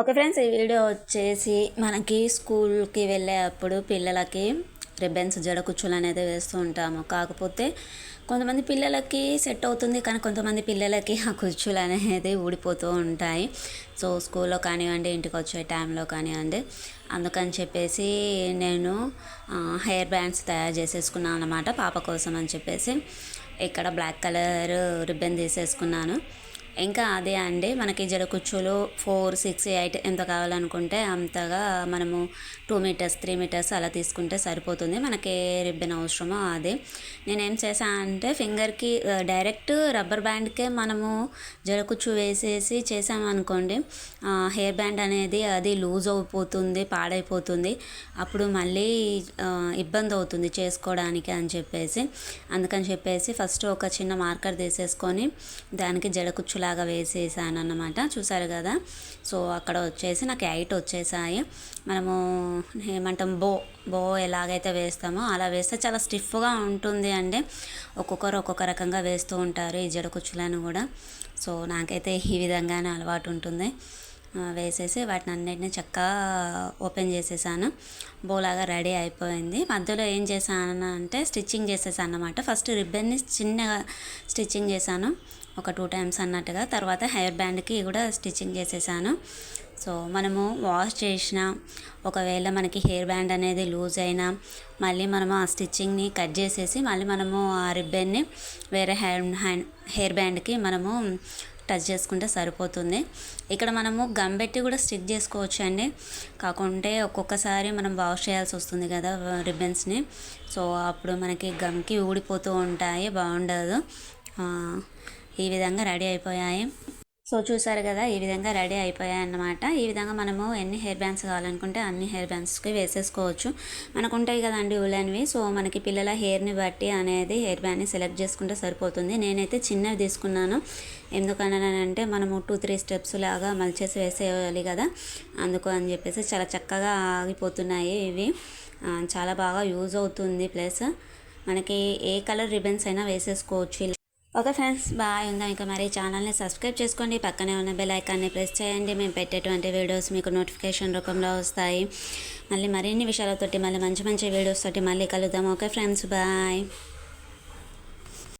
Okay friends ఈ video వచ్చేసి మనకి స్కూల్కి వెళ్ళేటప్పుడు పిల్లలకి రిబ్బన్స్ జడ కుచ్చులు అనేది వేస్తూ ఉంటాము. కాకపోతే కొంతమంది పిల్లలకి సెట్ అవుతుంది కానీ కొంతమంది పిల్లలకి ఆ కుచ్చులు అనేది ఊడిపోతూ ఉంటాయి. సో స్కూల్లో కానివ్వండి ఇంటికి వచ్చే టైంలో కానివ్వండి. అందుకని చెప్పేసి నేను హెయిర్ బ్యాండ్స్ తయారు చేసేసుకున్నాను అనమాట పాప కోసం అని చెప్పేసి. ఇక్కడ బ్లాక్ కలర్ రిబ్బన్ తీసేసుకున్నాను. ఇంకా అదే అండి మనకి జడ కుచ్చులు ఫోర్ సిక్స్ ఎయిట్ ఎంత కావాలనుకుంటే అంతగా మనము టూ మీటర్స్ త్రీ మీటర్స్ అలా తీసుకుంటే సరిపోతుంది. మనకి ఏ రిబ్బన్ అవసరమో అదే. నేనేం చేశాను అంటే ఫింగర్కి డైరెక్ట్ రబ్బర్ బ్యాండ్కే మనము జడకుచ్చు వేసేసి చేసామనుకోండి హెయిర్ బ్యాండ్ అనేది అది లూజ్ అయిపోతుంది పాడైపోతుంది. అప్పుడు మళ్ళీ ఇబ్బంది అవుతుంది చేసుకోవడానికి అని చెప్పేసి. అందుకని చెప్పేసి ఫస్ట్ ఒక చిన్న మార్కర్ తీసేసుకొని దానికి జడకుచ్చులు లాగా వేసేసాను అన్నమాట చూసారు కదా? సో అక్కడ వచ్చేసి నాకు ఎయిట్ వచ్చేసాయి. మనము ఏమంటాం బో బో ఎలాగైతే వేస్తామో అలా వేస్తే చాలా స్టిఫ్గా ఉంటుంది అంటే ఒక్కొక్కరు ఒక్కొక్క రకంగా వేస్తూ ఉంటారు ఈ జడ కుచ్చులను కూడా. సో నాకైతే ఈ విధంగానే అలవాటు ఉంటుంది. వేసేసి వాటిని అన్నిటిని చక్కగా ఓపెన్ చేసేసాను. బోలాగా రెడీ అయిపోయింది. మధ్యలో ఏం చేశాను అంటే స్టిచ్చింగ్ చేసేసాను అనమాట ఫస్ట్ రిబ్బన్ని చిన్నగా స్టిచ్చింగ్ చేశాను. ఒక టూ టైమ్స్ అన్నట్టుగా. తర్వాత హెయిర్ బ్యాండ్కి కూడా స్టిచ్చింగ్ చేసేసాను. సో మనము వాష్ చేసిన ఒకవేళ మనకి హెయిర్ బ్యాండ్ అనేది లూజ్ అయినా మళ్ళీ మనము ఆ స్టిచ్చింగ్ని కట్ చేసేసి మళ్ళీ మనము ఆ రిబ్బన్ని వేరే హెయిర్ హ్యాండ్ హెయిర్ బ్యాండ్కి మనము టచ్ చేసుకుంటే సరిపోతుంది. ఇక్కడ మనము గమ్ పెట్టి కూడా స్టిక్ చేసుకోవచ్చు అండి. కాకుంటే ఒక్కొక్కసారి మనం వాష్ చేయాల్సి వస్తుంది కదా రిబ్బన్స్ని సో అప్పుడు మనకి గమ్కి ఊడిపోతూ ఉంటాయి బాగుండదు. ఈ విధంగా రెడీ అయిపోయాయి. సో చూసారు కదా ఈ విధంగా రెడీ అయిపోయాయి అన్నమాట ఈ విధంగా మనము ఎన్ని హెయిర్ బ్యాండ్స్ కావాలనుకుంటే అన్ని హెయిర్ బ్యాండ్స్కి వేసేసుకోవచ్చు. మనకు ఉంటాయి కదండి ఉలన్వి సో మనకి పిల్లల హెయిర్ని బట్టి అనేది హెయిర్ బ్యాండ్ని సెలెక్ట్ చేసుకుంటే సరిపోతుంది. నేనైతే చిన్నవి తీసుకున్నాను. ఎందుకనంటే మనము టూ త్రీ స్టెప్స్ లాగా మలిచేసి వేసేయాలి కదా. అందుకు అని చెప్పేసి చాలా చక్కగా ఆగిపోతున్నాయి ఇవి. చాలా బాగా యూజ్ అవుతుంది ప్లస్ మనకి ఏ కలర్ రిబన్స్ అయినా వేసేసుకోవచ్చు. Okay friends bye. ఉందా ఇంకా మరి ఛానల్ని సబ్స్క్రైబ్ చేసుకోండి. పక్కనే ఉన్న బెల్ ఐకాన్ని ప్రెస్ చేయండి. మేము పెట్టేటువంటి వీడియోస్ మీకు నోటిఫికేషన్ రూపంలో వస్తాయి. మళ్ళీ మరిన్ని విషయాలతోటి మళ్ళీ మంచి మంచి వీడియోస్ తోటి మళ్ళీ కలుద్దాం. Okay friends bye.